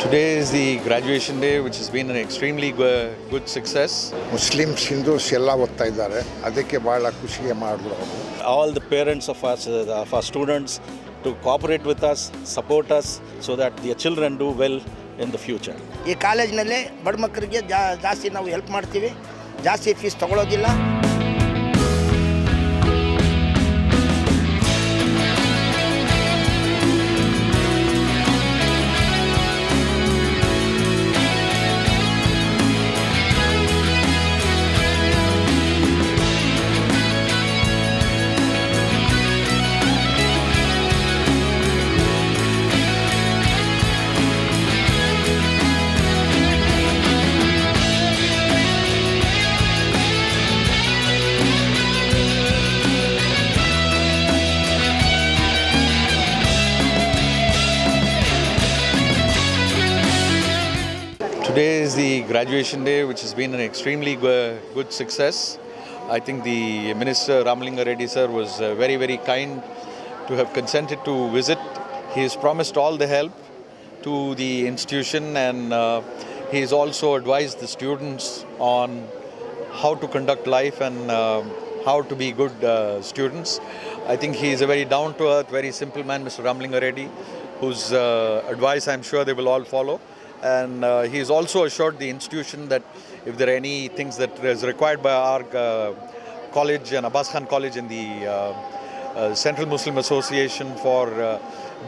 Today is the graduation day, which has been an extremely good success. Muslims Hindus ಎಲ್ಲ ಓದ್ತಾ ಇದ್ದಾರೆ ಅದಕ್ಕೆ ಭಾಳ ಖುಷಿಗೆ ಮಾಡಿದ್ರು ಅವರು all the parents of us, uh, of our students, to cooperate with us, support us, so that their children do well in the future. ಈ ಕಾಲೇಜ್ನಲ್ಲಿ ಬಡ ಮಕ್ಕಳಿಗೆ ಜಾ ಜಾಸ್ತಿ ನಾವು ಹೆಲ್ಪ್ ಮಾಡ್ತೀವಿ ಜಾಸ್ತಿ ಫೀಸ್ ತಗೊಳ್ಳೋದಿಲ್ಲ the graduation day, which has been an extremely good success. I think the Minister Ramlinga Reddy sir was uh, very, very kind to have consented to visit. He has promised all the help to the institution and uh, he has also advised the students on how to conduct life and uh, how to be good uh, students. I think he is a very down to earth, very simple man, Mr. Ramlinga Reddy, whose uh, advice I'm sure they will all follow. And uh, he has also assured the institution that if there are any things that is required by our uh, college and Abbas Khan College and the uh, uh, Central Muslim Association for uh,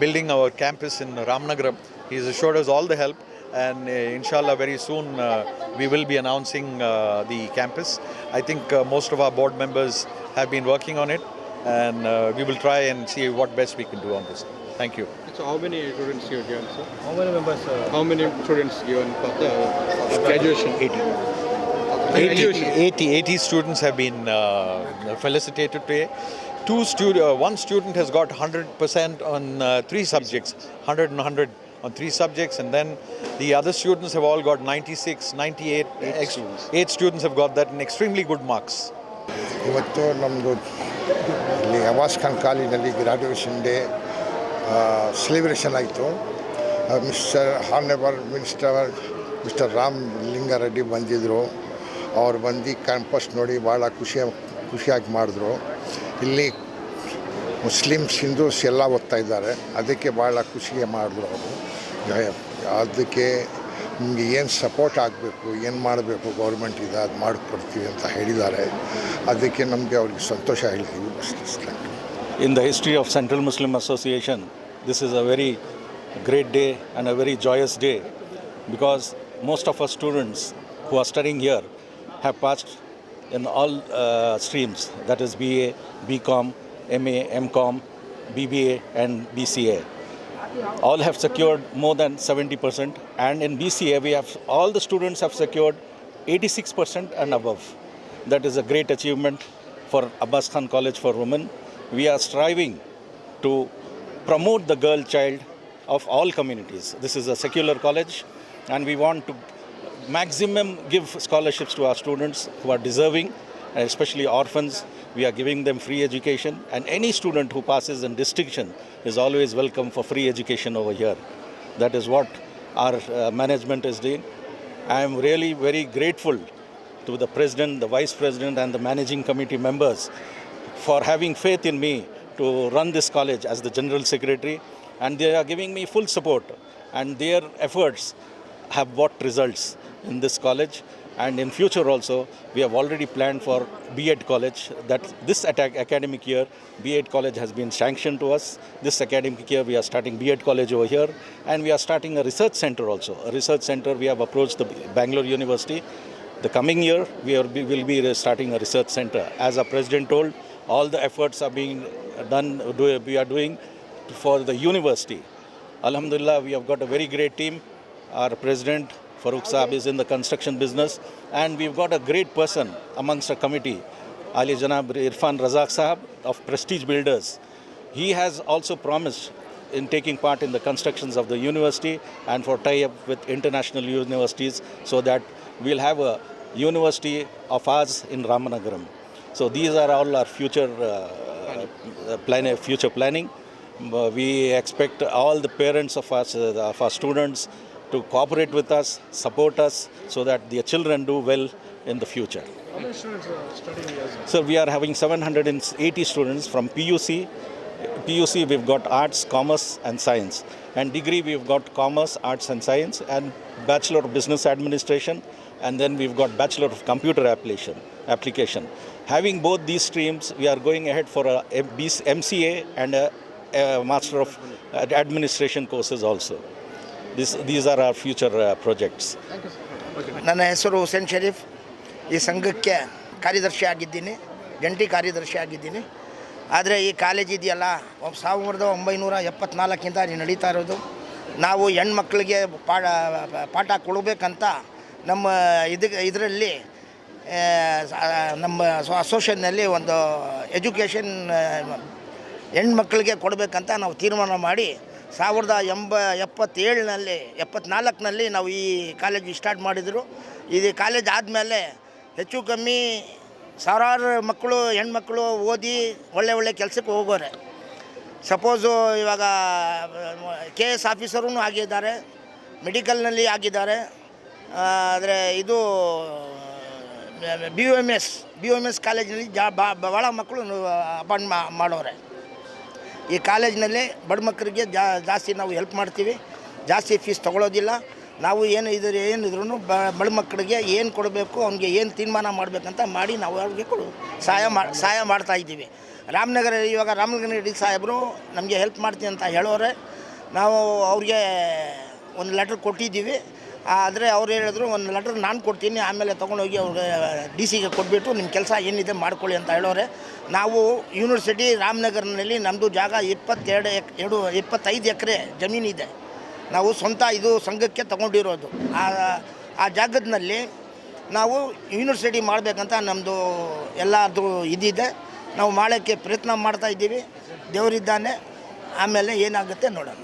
building our campus in Ramnagaram, he has assured us all the help and uh, inshallah very soon uh, we will be announcing uh, the campus. I think uh, most of our board members have been working on it and uh, we will try and see what best we can do on this. Thank you. So how many students you given, sir? How many members? How many students given for the graduation? 80. 80, 80, 80 students have been uh, felicitated today. Two stud- uh, one student has got 100% on uh, three subjects, 100 and 100 on three subjects, and then the other students have all got 96, 98. Eight, students. eight students have got that in extremely good marks. ಇವತ್ತು ನಮ್ಮದು ಇಲ್ಲಿ ಅವಾಸ್ ಖಾನ್ ಕಾಲೇಜಿನಲ್ಲಿ ಗ್ರಾಡ್ಯುಯೇಷನ್ day celebration ಆಯಿತು. Mister honourable minister mister Ram Lingareddy ಬಂದಿದ್ದರು ಅವ್ರು ಬಂದು campus ನೋಡಿ ಭಾಳ ಖುಷಿ, ಖುಷಿಯಾಗಿ ಮಾಡಿದ್ರು. ಇಲ್ಲಿ ಮುಸ್ಲಿಮ್ಸ್ ಹಿಂದೂಸ್ ಎಲ್ಲ ಓದ್ತಾ ಇದ್ದಾರೆ. ಅದಕ್ಕೆ ಭಾಳ ಖುಷಿಗೆ ಮಾಡಿದ್ರು ಅವರು. ಅದಕ್ಕೆ ನಿಮಗೆ ಏನು ಸಪೋರ್ಟ್ ಆಗಬೇಕು, ಏನು ಮಾಡಬೇಕು ಗೌರ್ಮೆಂಟ್ ಇದೆ ಅದು ಮಾಡಿಕೊಡ್ತೀವಿ ಅಂತ ಹೇಳಿದ್ದಾರೆ. ಅದಕ್ಕೆ ನಮಗೆ ಅವ್ರಿಗೆ ಸಂತೋಷ ಹೇಳ್ತೀವಿ. ಅಷ್ಟೇ In the history of Central Muslim Association, this is a very great day and a very joyous day because most of our students who are studying here have passed in all uh, streams that is BA, BCom, MA, MCom, BBA, and BCA. All have secured more than 70%, and in BCA, we have all the students have secured 86% and above. That is a great achievement for Abbas Khan College for Women. We are striving to promote the girl child of all communities. This is a secular college, and we want to maximum give scholarships to our students who are deserving, especially orphans. We are giving them free education, and any student who passes in distinction is always welcome for free education over here. That is what our uh, management is doing. I am really very grateful to the president, the vice president, and the managing committee members for having faith in me to run this college as the general secretary, and they are giving me full support. And their efforts have brought results in this college. And in future also, we have already planned for B.Ed college. That this attack academic year, B.Ed college has been sanctioned to us. This academic year, we are starting B.Ed college over here, and we are starting a research center also. A research center. We have approached the Bangalore University. The coming year, we will be starting a research center. As our president told, all the efforts are being done. Do, we are doing for the university. Alhamdulillah, we have got a very great team. Our president Farooq Saab is in the construction business, and we've got a great person amongst our committee, Ali Janab Irfan Razak Saab of Prestige Builders. He has also promised in taking part in the constructions of the university and for tie-up with international universities so that we'll have a university of ours in Ramanagaram. So these are all our future uh, plan, future planning. We expect all the parents of us, uh, of our students, to cooperate with us, support us, so that their children do well in the future. How many students are studying here? So we are having 780 students from PUC. PUC we've got arts, commerce, and science. And degree we've got commerce, arts, and science, and bachelor of business administration, and then we've got bachelor of computer application. Application. Having both these streams, we are going ahead for a MCA and a, a master of administration courses also. This, these are our future uh, projects. ನನ್ನ ಹೆಸರು ಹುಸೇನ್ ಶರೀಫ್ ಈ ಸಂಘಕ್ಕೆ ಕಾರ್ಯದರ್ಶಿ ಆಗಿದ್ದೀನಿ ಜಂಟಿ ಕಾರ್ಯದರ್ಶಿ ಆಗಿದ್ದೀನಿ ಆದರೆ ಈ ಕಾಲೇಜ್ ಇದೆಯಲ್ಲ ಒಬ್ಬ ಸಾವಿರದ ಒಂಬೈನೂರ ಎಪ್ಪತ್ನಾಲ್ಕಿಂದ ನಡೀತಾ ಇರೋದು ನಾವು ಹೆಣ್ಮಕ್ಳಿಗೆ ಪಾಠ ಪಾಠ ಕೊಡಬೇಕಂತ ನಮ್ಮ ಇದು ಇದರಲ್ಲಿ ನಮ್ಮ ಅಸೋಸಿಯೇಷನ್ನಲ್ಲಿ ಒಂದು ಎಜುಕೇಷನ್ ಹೆಣ್ಮಕ್ಳಿಗೆ ಕೊಡಬೇಕಂತ ನಾವು ತೀರ್ಮಾನ ಮಾಡಿ ಸಾವಿರದ ಎಂಬ ಎಪ್ಪತ್ತೇಳಿನಲ್ಲಿ ಎಪ್ಪತ್ನಾಲ್ಕನಲ್ಲಿ ನಾವು ಈ ಕಾಲೇಜ್ ಸ್ಟಾರ್ಟ್ ಮಾಡಿದರು. ಇದು ಕಾಲೇಜ್ ಆದಮೇಲೆ ಹೆಚ್ಚು ಕಮ್ಮಿ ಸಾವಿರಾರು ಮಕ್ಕಳು, ಹೆಣ್ಮಕ್ಳು ಓದಿ ಒಳ್ಳೆ ಒಳ್ಳೆ ಕೆಲಸಕ್ಕೆ ಹೋಗೋರೆ. ಸಪೋಸು ಇವಾಗ, ಕೆ ಎಸ್ ಆಫೀಸರೂ ಆಗಿದ್ದಾರೆ, ಮೆಡಿಕಲ್ನಲ್ಲಿ ಆಗಿದ್ದಾರೆ. ಆದರೆ ಇದು B U M S B M S ಕಾಲೇಜಿನಲ್ಲಿ ಜಾ ಭಾಳ ಮಕ್ಕಳು ಅಪಾಯಿಂಟ್ ಮಾಡೋರೆ. ಈ ಕಾಲೇಜಿನಲ್ಲಿ ಬಡ ಮಕ್ಕಳಿಗೆ ಜಾ, ಜಾಸ್ತಿ ನಾವು ಹೆಲ್ಪ್ ಮಾಡ್ತೀವಿ. ಜಾಸ್ತಿ ಫೀಸ್ ತೊಗೊಳೋದಿಲ್ಲ. ನಾವು ಏನು ಇದ್ರ ಏನಿದ್ರು ಬಡ ಮಕ್ಕಳಿಗೆ ಏನು ಕೊಡಬೇಕು, ಅವ್ನಿಗೆ ಏನು ತೀರ್ಮಾನ ಮಾಡಬೇಕಂತ ಮಾಡಿ ನಾವು ಅವ್ರಿಗೆ ಕೊಡು, ಸಹಾಯ ಮಾ, ಸಹಾಯ ಮಾಡ್ತಾ ಇದ್ದೀವಿ. ರಾಮನಗರ, ಇವಾಗ ರಾಮನಗರ ಸಾಹೇಬರು ನಮಗೆ ಹೆಲ್ಪ್ ಮಾಡ್ತೀನಿ ಅಂತ ಹೇಳೋರೆ. ನಾವು ಅವ್ರಿಗೆ ಒಂದು ಲೆಟ್ರ್ ಕೊಟ್ಟಿದ್ದೀವಿ. ಆದರೆ ಅವ್ರು ಹೇಳಿದ್ರು, ಒಂದು ಲೆಟ್ರ್ ನಾನು ಕೊಡ್ತೀನಿ, ಆಮೇಲೆ ತೊಗೊಂಡೋಗಿ ಅವ್ರಿಗೆ ಡಿ ಸಿಗೆ ಕೊಟ್ಬಿಟ್ಟು ನಿಮ್ಮ ಕೆಲಸ ಏನಿದೆ ಮಾಡ್ಕೊಳ್ಳಿ ಅಂತ ಹೇಳೋರೆ. ನಾವು ಯೂನಿವರ್ಸಿಟಿ ರಾಮನಗರನಲ್ಲಿ ನಮ್ಮದು ಜಾಗ ಇಪ್ಪತ್ತೆರಡು ಎಕ್, ಎರಡು, ಇಪ್ಪತ್ತೈದು ಎಕರೆ ಜಮೀನಿದೆ ನಾವು ಸ್ವಂತ ಇದು ಸಂಘಕ್ಕೆ ತಗೊಂಡಿರೋದು. ಆ ಆ ಜಾಗದಲ್ಲಿ ನಾವು ಯೂನಿವರ್ಸಿಟಿ ಮಾಡಬೇಕಂತ ನಮ್ಮದು ಎಲ್ಲದು ಇದಿದೆ. ನಾವು ಮಾಡೋಕ್ಕೆ ಪ್ರಯತ್ನ ಮಾಡ್ತಾ ಇದ್ದೀವಿ. ದೇವರಿದ್ದಾನೆ. ಆಮೇಲೆ ಏನಾಗುತ್ತೆ ನೋಡೋಣ.